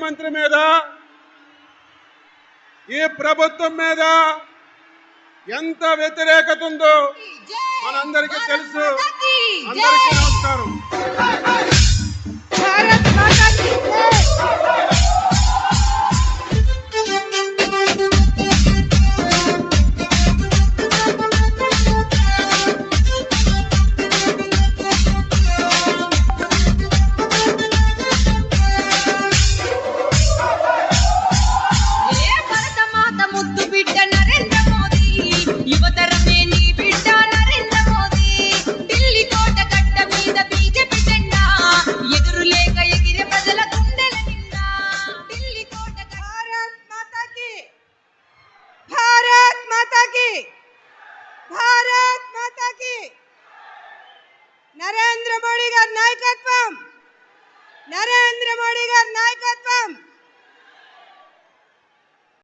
ముఖ్యమంత్రి మీద ఈ ప్రభుత్వం మీద ఎంత వ్యతిరేకత ఉందో మనందరికీ తెలుసు. బిడ్డ నరేంద్ర మోదీ. యువతరమే నీ బిడ్డ నరేంద్ర మోదీ. ఢిల్లీ కోట కట్ట మీద బీజేపీ జెండా. ఎదురు లేక ఎగిరే ప్రజల గుండెల నిండా. ఢిల్లీ కోట భారత్ మాతాకి. భారత్ మాతాకి. భారత్ మాతాకి. నరేంద్ర మోడీ గారి నాయకత్వం. నరేంద్ర మోడీ గారి నాయకత్వం.